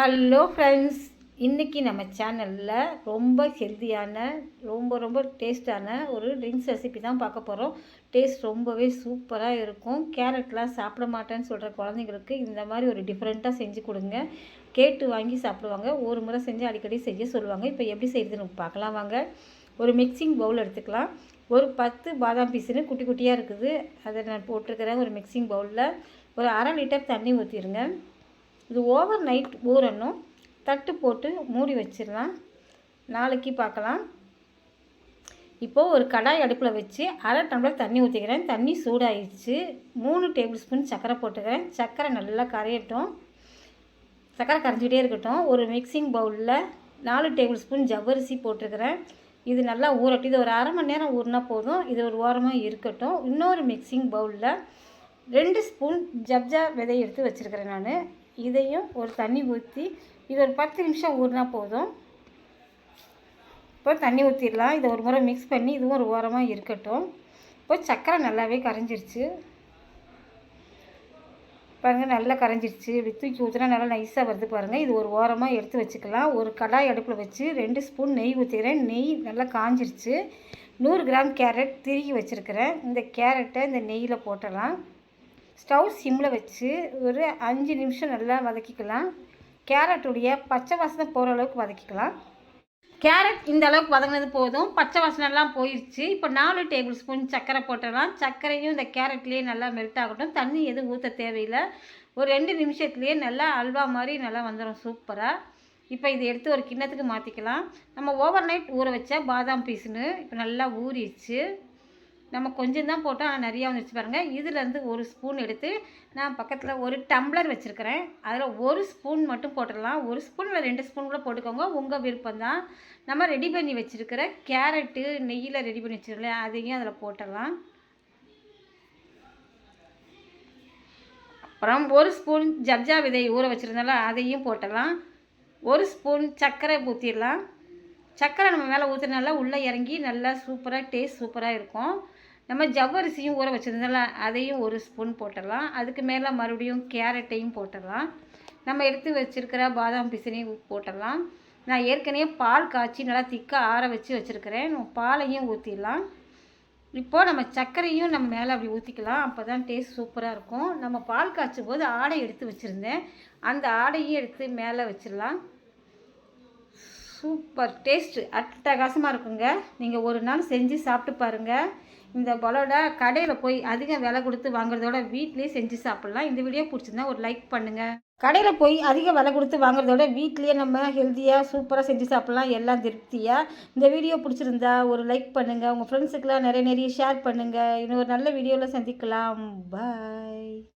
Hello friends இன்றைக்கி நம்ம சேனலில் ரொம்ப ஹெல்த்தியான ரொம்ப ரொம்ப டேஸ்ட்டான ஒரு ட்ரிங்க்ஸ் ரெசிபி தான் பார்க்க போகிறோம் டேஸ்ட் ரொம்பவே சூப்பராக இருக்கும். கேரட்லாம் சாப்பிட மாட்டேன்னு சொல்கிற குழந்தைங்களுக்கு இந்த மாதிரி ஒரு டிஃப்ரெண்ட்டாக செஞ்சு கொடுங்க. கேட்டு வாங்கி சாப்பிடுவாங்க. ஒரு முறை செஞ்சு அடிக்கடி செய்ய சொல்லுவாங்க. இப்போ எப்படி செய்யுதுன்னு பார்க்கலாம் வாங்க. ஒரு மிக்சிங் பவுல் எடுத்துக்கலாம். ஒரு பத்து பாதாம் பீஸுன்னு குட்டி குட்டியாக இருக்குது. அதை நான் போட்டிருக்கிறேன் ஒரு மிக்சிங் பவுலில் ஒரு அரை லிட்டர் தண்ணி ஊற்றிடுங்க இது ஓவர் நைட் ஊறணும். தட்டு போட்டு மூடி வச்சிடலாம். நாளைக்கு பார்க்கலாம். இப்போது ஒரு கடாய் அடுப்பில் வச்சு அரை டம்ளர் தண்ணி ஊற்றிக்கிறேன். தண்ணி சூடாயிடுச்சு. மூணு டேபிள் ஸ்பூன் சர்க்கரை போட்டுக்கிறேன். சர்க்கரை நல்லா கரையட்டும். சர்க்கரை கரைஞ்சிக்கிட்டே இருக்கட்டும். ஒரு மிக்சிங் பவுலில் நாலு டேபிள் ஸ்பூன் ஜவ்வரிசி போட்டிருக்கிறேன் இது நல்லா ஊறட்டும். இது ஒரு அரை மணி நேரம் ஊறினா போதும். இது ஒரு ஓரமாக இருக்கட்டும். இன்னொரு மிக்சிங் பவுலில் ரெண்டு ஸ்பூன் ஜப்ஜா விதை எடுத்து வச்சுருக்கிறேன் நான். இதையும் ஒரு தண்ணி ஊற்றி இது ஒரு பத்து நிமிஷம் ஊறினா போதும். இப்போ தண்ணி ஊற்றிடலாம் இதை ஒரு முறை மிக்ஸ் பண்ணி இதுவும் ஒரு ஓரமாக இருக்கட்டும். இப்போ சர்க்கரை நல்லாவே கரைஞ்சிருச்சு. பாருங்கள் நல்லா கரைஞ்சிருச்சு. இப்படி தூக்கி ஊற்றினா நல்லா நைஸாக வருது பாருங்கள் இது ஒரு ஓரமாக எடுத்து வச்சுக்கலாம். ஒரு கடாய் அடுப்பில் வச்சு ரெண்டு ஸ்பூன் நெய் ஊற்றிக்கிறேன் நெய் நல்லா காஞ்சிருச்சு. நூறு கிராம் கேரட் திருகி வச்சுருக்கிறேன். இந்த கேரட்டை இந்த நெய்யில் போட்டலாம். ஸ்டவ் சிம்மில் வச்சு ஒரு அஞ்சு நிமிஷம் நல்லா வதக்கிக்கலாம். கேரட்டுடைய பச்சை வாசனை போகிற அளவுக்கு வதக்கிக்கலாம். கேரட் இந்த அளவுக்கு வதங்கினது போதும். பச்சை வாசனைலாம் போயிடுச்சு இப்போ நாலு டேபிள் ஸ்பூன் சர்க்கரை போட்டலாம் சர்க்கரையும் இந்த கேரட்லேயே நல்லா மெல்ட் ஆகட்டும். தண்ணி எதுவும் ஊற்ற தேவையில்லை. ஒரு ரெண்டு நிமிஷத்துலேயே நல்லா அல்வா மாதிரி நல்லா வந்துடும் சூப்பராக இப்போ இதை எடுத்து ஒரு கிண்ணத்துக்கு மாற்றிக்கலாம் நம்ம ஓவர் நைட் ஊற வச்ச பாதாம் பீஸுன்னு இப்போ நல்லா ஊறிடுச்சு. நம்ம கொஞ்சம் தான் போட்டோம் ஆனால் நிறையா வந்துச்சு பாருங்கள் இதுலேருந்து ஒரு ஸ்பூன் எடுத்து நான் பக்கத்தில் ஒரு டம்ளர் வச்சுருக்கிறேன். அதில் ஒரு ஸ்பூன் மட்டும் போட்டுடலாம். ஒரு ஸ்பூன் இல்லை ரெண்டு ஸ்பூன் கூட போட்டுக்கோங்க. உங்கள் விருப்பம் தான் நம்ம ரெடி பண்ணி வச்சுருக்கிற கேரட்டு நெய்யில் ரெடி பண்ணி வச்சுருக்கோம் அதையும் அதில் போட்டுடலாம். அப்புறம் ஒரு ஸ்பூன் ஜப்ஜா விதை ஊற வச்சுருந்தாலும் அதையும் போட்டலாம் ஒரு ஸ்பூன் சர்க்கரை ஊற்றிடலாம் சர்க்கரை நம்ம மேலே ஊற்றுனால உள்ளே இறங்கி நல்லா சூப்பராக டேஸ்ட் சூப்பராக இருக்கும். நம்ம ஜவ்வரிசியும் ஊற வச்சுருந்தோம்ல அதையும் ஒரு ஸ்பூன் போட்டுடலாம். அதுக்கு மேலே மறுபடியும் கேரட்டையும் போட்டுடலாம். நம்ம எடுத்து வச்சுருக்கிற பாதாம் பிசினையும் போட்டுடலாம். நான் ஏற்கனவே பால் காய்ச்சி நல்லா திக்காக ஆற வச்சு வச்சுருக்கிறேன். பாலையும் ஊற்றிடலாம் இப்போது நம்ம சர்க்கரையும் நம்ம மேலே அப்படி ஊற்றிக்கலாம் அப்போ தான் டேஸ்ட் சூப்பராக இருக்கும். நம்ம பால் காய்ச்சும் போது ஆடை எடுத்து வச்சுருந்தேன். அந்த ஆடையும் எடுத்து மேலே வச்சிடலாம். சூப்பர் டேஸ்ட்டு அட்டகாசமாக இருக்குங்க. நீங்கள் ஒரு நாள் செஞ்சு சாப்பிட்டு பாருங்கள் இந்த பலோடா கடையில் போய் அதிக விலை கொடுத்து வாங்குறதோட வீட்லேயே செஞ்சு சாப்பிட்லாம். இந்த வீடியோ பிடிச்சிருந்தா ஒரு லைக் பண்ணுங்கள் கடையில் போய் அதிக விலை கொடுத்து வாங்குறதோட வீட்லேயே நம்ம ஹெல்த்தியாக சூப்பராக செஞ்சு சாப்பிட்லாம். எல்லாம் திருப்தியாக இந்த வீடியோ பிடிச்சிருந்தா ஒரு லைக் பண்ணுங்கள் உங்கள் ஃப்ரெண்ட்ஸுக்கெலாம் நிறைய நிறைய ஷேர் பண்ணுங்கள் இன்னொரு நல்ல வீடியோவில் சந்திக்கலாம். பாய்